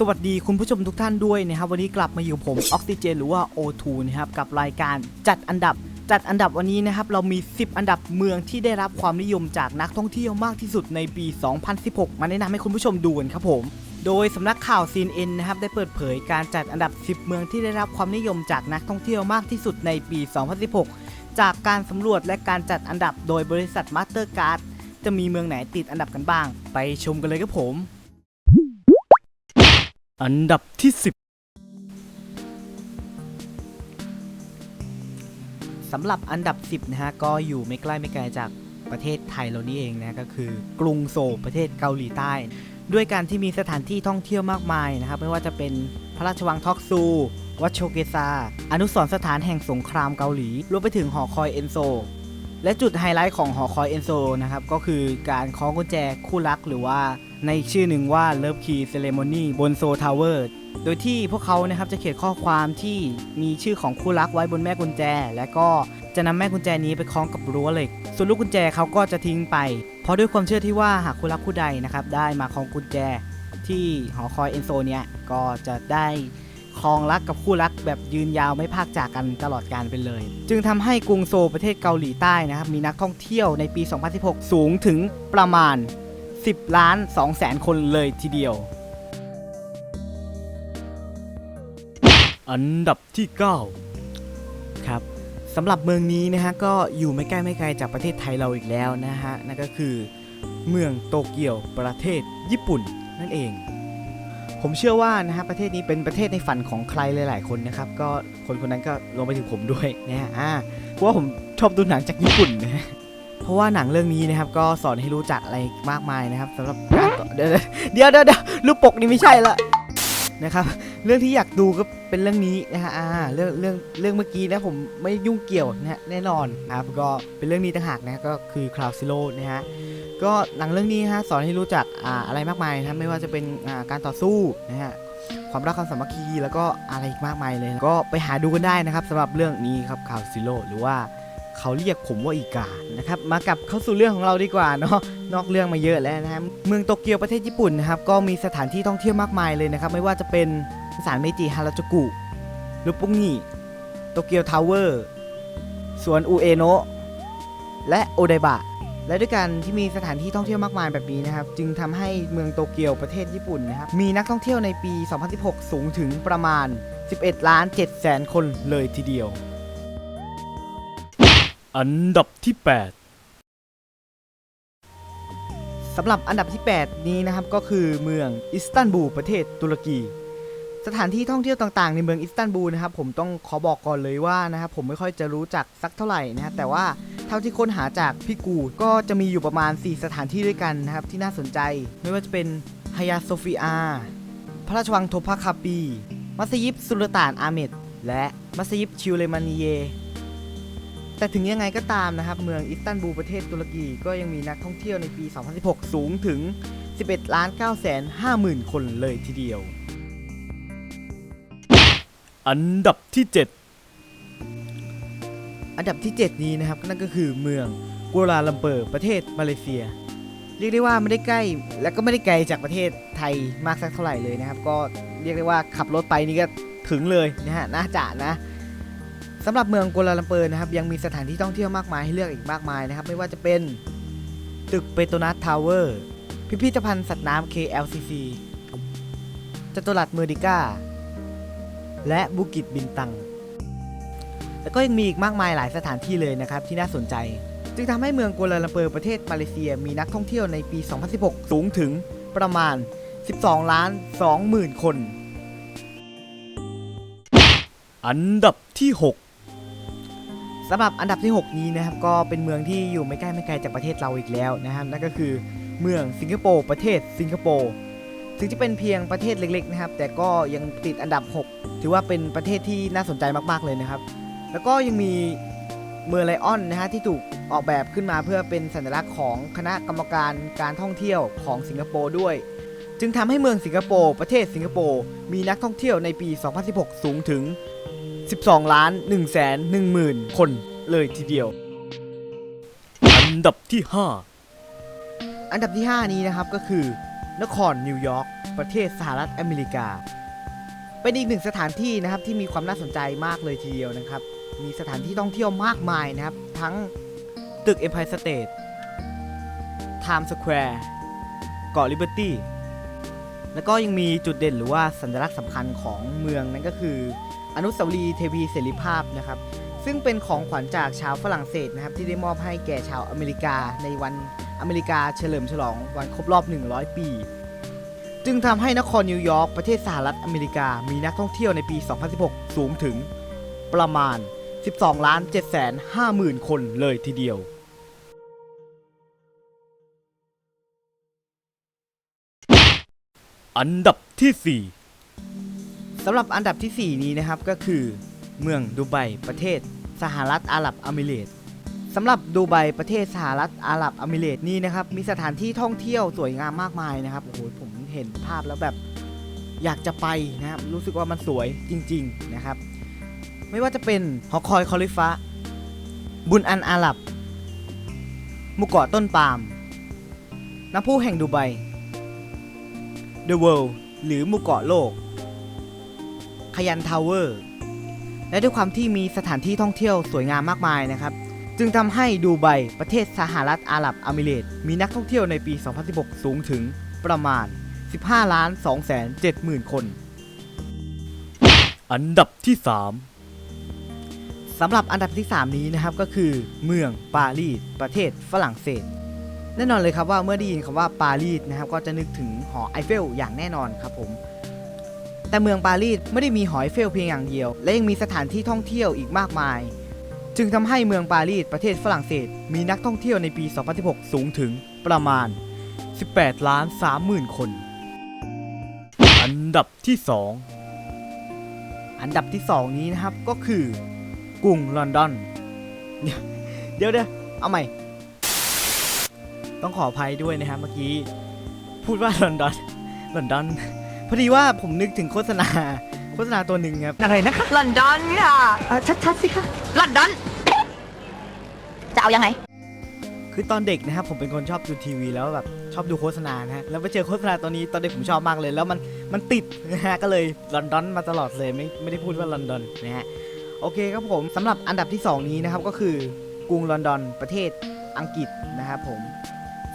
สวัสดีคุณผู้ชมทุกท่านด้วยนะครับวันนี้กลับมาอยู่ผมออกซิเจนหรือว่า O2 นะครับกับรายการจัดอันดับ จัดอันดับวันนี้นะครับเรามี 10 อันดับเมืองที่ได้รับความนิยมจากนักท่องเที่ยวมากที่สุดในปี 2016 มาแนะนำให้คุณผู้ชมดูกันครับผม โดยสำนักข่าว CNN นะครับได้เปิดเผยการจัดอันดับ 10 เมืองที่ได้รับความนิยมจากนักท่องเที่ยวมากที่สุดในปี 2016 จากการสำรวจและการจัดอันดับโดยบริษัทมาสเตอร์การ์ดจะมีเมืองไหนติดอันดับกันบ้าง ไปชมกันเลยครับผม อันดับที่ 10 สำหรับอันดับ 10 นะฮะ ก็อยู่ไม่ใกล้ไม่ไกลจากประเทศไทยเรานี่เองนะก็คือกรุงโซลประเทศเกาหลีใต้ ด้วยการที่มีสถานที่ท่องเที่ยวมากมายนะครับ ไม่ว่าจะเป็นพระราชวังทอกซู วัดโชเกซา อนุสรสถานแห่งสงครามเกาหลี รวมไปถึงหอคอยเอนโซ และจุดไฮไลท์ของหอคอยเอนโซนะครับก็คือการคล้องกุญแจคู่รักหรือว่า ในอีกชื่อหนึ่งว่า Love Key Ceremony บนโซทาวเวอร์โดยที่พวกเขานะครับจะเขียนข้อความที่มีชื่อของคู่รักไว้บนแม่กุญแจ และก็จะนำแม่กุญแจนี้ไปคล้องกับรั้วเหล็ก ส่วนลูกกุญแจเขาก็จะทิ้งไป เพราะด้วยความเชื่อที่ว่าหากคู่รักคู่ใดนะครับได้มาคล้องกุญแจที่หอคอยเอนโซเนี้ยก็จะได้คลองรักกับคู่รักแบบยืนยาวไม่พากจากกันตลอดการไปเลย จึงทำให้กรุงโซลประเทศเกาหลีใต้นะครับมีนักท่องเที่ยวในปี 2016 สูงถึงประมาณ 10 ล้าน2แสนคนเลยทีเดียว อันดับที่ 9 ครับสำหรับเมืองนี้นะฮะก็อยู่ไม่ใกล้ไม่ไกลจากประเทศไทยเราอีกแล้วนะฮะนั่นก็คือเมืองโตเกียวประเทศญี่ปุ่นนั่นเอง ผมเชื่อว่านะฮะประเทศนี้เป็นประเทศในฝันของใครหลาย ๆ คนนะครับก็คนคนนั้นก็รวมไปถึงผมด้วยนะฮะอ่าเพราะว่าผมชอบดูหนังจากญี่ปุ่นน เพราะว่าหนังเรื่องนี้นะครับก็สอนให้รู้จักอะไรมากมายนะครับสำหรับการต่อเดี๋ยวเดี๋ยวเดี๋ยวรูปปกนี่ไม่ใช่ละนะครับเรื่องที่อยากดูก็เป็นเรื่องนี้นะฮะอ่าเรื่องเรื่องเรื่องเมื่อกี้นะผมไม่ยุ่งเกี่ยวนะฮะแน่นอนนะครับก็เป็นเรื่องนี้ต่างหากนะก็คือ Cloud Zero นะฮะก็หนังเรื่องนี้ฮะสอนให้รู้จักอ่าอะไรมากมายนะไม่ว่าจะเป็นอ่าการต่อสู้นะฮะความรักความสามัคคีแล้วก็อะไรอีกมากมายเลย ก็ไปหาดูกันได้นะครับสำหรับเรื่องนี้ครับ Cloud Zero หรือว่า เขาเรียกผมว่าอีกา นะครับ มากลับเข้าสู่เรื่องของเราดีกว่าเนาะ นอกเรื่องมาเยอะแล้วนะครับ เมืองโตเกียวประเทศญี่ปุ่นนะครับ ก็มีสถานที่ท่องเที่ยวมากมายเลยนะครับ ไม่ว่าจะเป็นศาลเมจิฮาราจูกุลูปุงิโตเกียวทาวเวอร์ สวนอุเอโนะและโอไดบะ และด้วยการที่มีสถานที่ท่องเที่ยวมากมายแบบนี้นะครับ จึงทำให้เมืองโตเกียวประเทศญี่ปุ่นนะครับ มีนักท่องเที่ยวในปี 2016 สูงถึงประมาณ 11 ล้าน7แสนคนเลยทีเดียว อันดับที่สำหรับอันดับที่ 8 นี้นะครับก็คือเมืองอิสตันบูลประเทศตุรกี สถานที่ท่องเที่ยวต่างๆ ในเมืองอิสตันบูลนะครับผมต้องขอบอกก่อนเลยว่านะครับผมไม่ค่อยจะรู้จักสักเท่าไหร่นะครับแต่ว่าเท่าที่ค้นหาจากพี่กูก็จะมีอยู่ประมาณ 4 สถานที่ด้วยกันนะครับที่น่าสนใจ ไม่ว่าจะเป็นฮายาโซฟีอาพระราชวังโทพาคาปี มัสยิดสุลต่านอาเมดและมัสยิดชิวเลมานีเย แต่ถึงยังไงก็ตามนะครับ เมืองอิสตันบูลประเทศตุรกีก็ยังมีนักท่องเที่ยวในปี 2016 สูงถึง 11ล้าน9แสน5หมื่นคนเลยทีเดียว อันดับที่อันดับที่ 7 นี้นะครับนั่นก็คือเมืองกัวลาลัมเปอร์ประเทศมาเลเซีย เรียกได้ว่าไม่ได้ใกล้และก็ไม่ได้ไกลจากประเทศไทยมากสักเท่าไหร่เลยนะครับ ก็เรียกได้ว่าขับรถไปนี่ก็ถึงเลยนะฮะน่าจะนะ สำหรับเมืองกัวลาลัมเปอร์นะครับยังมีสถานที่ท่องเที่ยวมากมายให้เลือกอีกมากมายนะครับไม่ว่าจะเป็นตึกเปโตนัสทาวเวอร์พิพิธภัณฑ์สัตว์น้ำ KLCC จัตุรัสเมอร์ดิก้า และบุกิตบินตัง แล้วก็ยังมีอีกมากมายหลายสถานที่เลยนะครับที่น่าสนใจ จึงทำให้เมืองกัวลาลัมเปอร์ประเทศมาเลเซียมีนักท่องเที่ยวในปี 2016 สูงถึงประมาณ 12 ล้าน2หมื่นคน อันดับที่ สำหรับอันดับที่ 6 นี้นะครับก็เป็นเมืองที่อยู่ไม่ใกล้ไม่ไกลจากประเทศเราอีกแล้วนะครับนั่นก็คือเมืองสิงคโปร์ประเทศสิงคโปร์ถึงจะเป็นเพียงประเทศเล็กๆนะครับ แต่ก็ยังติดอันดับ 6 ถือว่าเป็นประเทศที่น่าสนใจมากๆเลยนะครับ แล้วก็ยังมีเมืองไลออนนะฮะที่ถูกออกแบบขึ้นมาเพื่อเป็นสัญลักษณ์ของคณะกรรมการการท่องเที่ยวของสิงคโปร์ด้วย จึงทำให้เมืองสิงคโปร์ประเทศสิงคโปร์มีนักท่องเที่ยวในปี 2016 สูงถึง 12 ล้าน1แสน1หมื่นคนเลยทีเดียว อันดับที่อันดับที่ 5 นี้นะครับก็คือนครนิวยอร์กประเทศสหรัฐอเมริกา เป็นอีกหนึ่งสถานที่นะครับที่มีความน่าสนใจมากเลยทีเดียวนะครับ มีสถานที่ท่องเที่ยวมากมายนะครับ ทั้งตึก Empire State Times Square เกาะ Liberty แล้วก็ยังมีจุดเด่นหรือว่าสัญลักษณ์สำคัญของเมืองนั่นก็คือ อนุสาวรีย์เทพีเสรีภาพนะครับ ซึ่งเป็นของขวัญจากชาวฝรั่งเศสนะครับ ที่ได้มอบให้แก่ชาวอเมริกาในวันอเมริกาเฉลิมฉลองวันครบรอบ 100 ปี จึงทำให้นครนิวยอร์กประเทศสหรัฐอเมริกา มีนักท่องเที่ยวในปี 2016 สูงถึงประมาณ 12ล้าน7แสน5หมื่นคนเลยทีเดียวอันดับที่ สำหรับอันดับทีสี่ 4 นี้นะครับก็คือ เมืองดูไบประเทศสหรัฐอาหรับอามิเรตส์สำหรับดูไบประเทศสหรัฐอาหรับอามิเรตนี้นะครับมีสถานที่ท่องเที่ยวสวยงามมากมายนะครับโอ้โหผมเห็นภาพแล้วแบบอยากจะไปนะครับรู้สึกว่ามันสวยจริง ๆนะครับ ไม่ว่าจะเป็นหอคอยคอลิฟะบุญอันอาหรับหมู่เกาะต้นปาล์มน้ำพุแห่งดูไบ The World หรือหมู่เกาะโลก ขยันทาวเวอร์ และด้วยความที่มีสถานที่ท่องเที่ยวสวยงามมากมายนะครับ จึงทำให้ดูไบประเทศสหรัฐอาหรับอามิเรตส์มีนักท่องเที่ยวในปี 2016 สูงถึงประมาณ 15 ล้าน2แสน7หมื่นคน4อันดับที่สำหรับอันดับที่ 3 นี้นะครับก็คือ เมืองปารีสประเทศฝรั่งเศสแน่นอนเลยครับว่าเมื่อได้ยินคำว่าปารีสนะครับก็จะนึกถึงหอไอเฟลอย่างแน่นอนครับผม แต่เมืองปารีสไม่ได้มีหอไอเฟลเพียงอย่างเดียว และยังมีสถานที่ท่องเที่ยวอีกมากมาย จึงทำให้เมืองปารีสประเทศฝรั่งเศส มีนักท่องเที่ยวในปี 2016 สูงถึงประมาณ 18 ล้าน3หมื่นคน อันดับที่อันดับที่ 2 นี้นะครับก็คือกรุงลอนดอน เดี๋ยวเดี๋ยวเอาใหม่ ต้องขออภัยด้วยนะครับเมื่อกี้ พูดว่าลอนดอนลอนดอน พอดีว่าผมนึกถึงโฆษณาโฆษณาตัวหนึ่งครับอะไรนะคะลอนดอนค่ะอะชัดๆสิคะลอนดอน จะเอายังไง คือตอนเด็กนะครับผมเป็นคนชอบดูทีวีแล้วแบบชอบดูโฆษณานะฮะแล้วไปเจอโฆษณาตัวนี้ตอนเด็กผมชอบมากเลย แล้วมันมันติดนะฮะก็เลยลอนดอนมาตลอดเลยไม่ไม่ได้พูดว่าลอนดอนนะฮะโอเคครับผมสำหรับอันดับที่ 2 นี้นะครับก็คือกรุงลอนดอนประเทศอังกฤษนะครับผม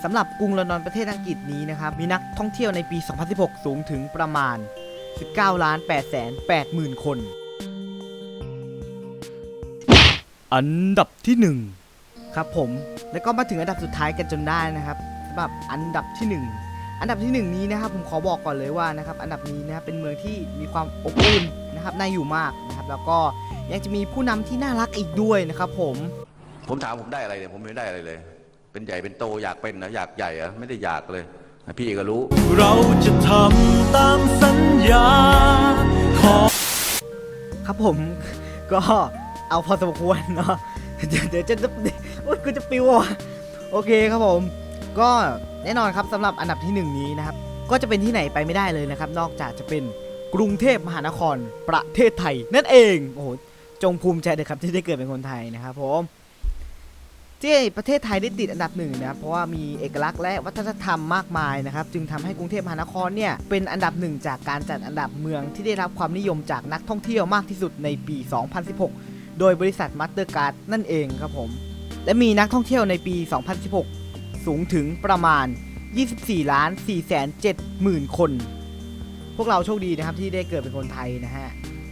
สำหรับกรุงลอนดอนประเทศอังกฤษนี้นะครับมีนักท่องเที่ยวในปี 2016 สูงถึงประมาณ 19ล้าน8แสน8หมื่นคน อันดับที่ครับผมแล้วก็มาถึงอันดับสุดท้ายกันจนได้นะครับสำหรับอันดับที่หนึ่งอันดับที่หนึ่งนี้นะครับผมขอบอกก่อนเลยว่านะครับอันดับนี้นะครับเป็นเมืองที่มีความอบอุ่นนะครับน่าอยู่มากนะครับแล้วก็ยังจะมีผู้นำที่น่ารักอีกด้วยนะครับผมผมถามผมได้อะไรเนี่ยผมไม่ได้อะไรเลย เป็นใหญ่เป็นโตอยากเป็นนะอยากใหญ่อะไม่ได้อยากเลย พี่ก็รู้ เราจะทำตามสัญญาขอครับผมก็เอาพอสมควรเนาะเดี๋ยวเดี๋ยวจะโอ๊ยกูจะปิวอะโอเคครับผม ก็แน่นอนครับสำหรับอันดับที่หนึ่งนี้นะครับ ก็จะเป็นที่ไหนไปไม่ได้เลยนะครับ นอกจากจะเป็นกรุงเทพมหานครประเทศไทยนั่นเองโอ้โหจงภูมิใจเลยครับที่ได้เกิดเป็นคนไทยนะครับผม ที่ประเทศไทยได้ติดอันดับหนึ่งนะครับเพราะว่ามีเอกลักษณ์และวัฒนธรรมมากมายนะครับจึงทำให้กรุงเทพมหานครเนี่ยเป็นอันดับหนึ่งจากการจัดอันดับเมืองที่ได้รับความนิยมจากนักท่องเที่ยวมากที่สุดในปี 2016 โดยบริษัทมัตเตอร์การ์ดนั่นเองครับผมและมีนักท่องเที่ยวในปี 2016 สูงถึงประมาณ 24 ล้าน4แสน7หมื่นคน พวกเราโชคดีนะครับที่ได้เกิดเป็นคนไทยนะฮะ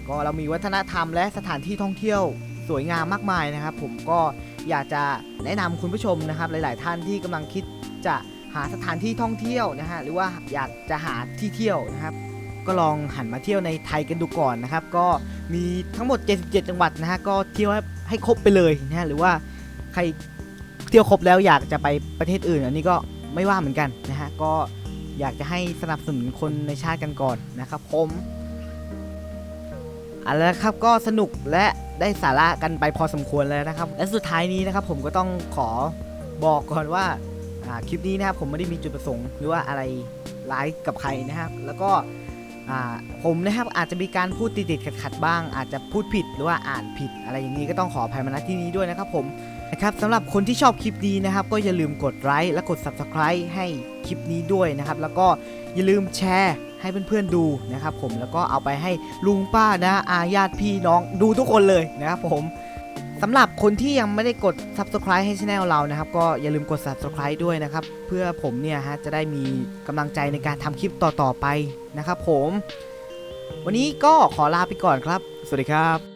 ก็เรามีวัฒนธรรมและสถานที่ท่องเที่ยวสวยงามมากมายนะครับผมก็ อยากจะแนะนำคุณผู้ชมนะครับหลาย ๆ ท่านที่กำลังคิดจะหาสถานที่ท่องเที่ยวนะฮะหรือว่าอยากจะหาที่เที่ยวนะครับ ก็ลองหันมาเที่ยวในไทยกันดูก่อนนะครับ ก็มีทั้งหมด 77 จังหวัดนะฮะก็เที่ยวให้ให้ครบไปเลยนะฮะหรือว่าใครเที่ยวครบแล้วอยากจะไปประเทศอื่น อันนี้ก็ไม่ว่าเหมือนกันนะฮะก็อยากจะให้สนับสนุนคนในชาติกันก่อนนะครับผมเอาละครับก็สนุกและ ได้สาระกันไปพอสมควรแล้วนะครับ และสุดท้ายนี้นะครับผมก็ต้องขอบอกก่อนว่าคลิปนี้นะครับผมไม่ได้มีจุดประสงค์ หรือว่าอะไรร้ายกับใครนะครับ แล้วก็ผมนะครับอาจจะมีการพูดติดๆขัดๆบ้าง อาจจะพูดผิดหรือว่าอ่านผิด อะไรอย่างนี้ก็ต้องขออภัยมาณที่นี้ด้วยนะครับผมนะครับสำหรับคนที่ชอบคลิปนี้นะครับ ก็อย่าลืมกดไลค์และกด Subscribe ให้คลิปนี้ด้วยนะครับ แล้วก็อย่าลืมแชร์ ให้เพื่อนๆดูนะครับผมแล้วก็เอาไปให้ลุงป้านะอาญาติพี่น้องดูทุกคนเลยนะครับผมสำหรับคนที่ยังไม่ได้กด Subscribe ให้ช anel เรานะครับ ก็อย่าลืมกด Subscribe ด้วยนะครับ เพื่อผมเนี่ยฮะจะได้มีกำลังใจในการทำคลิปต่อๆไปนะครับผม วันนี้ก็ขอลาไปก่อนครับ สวัสดีครับ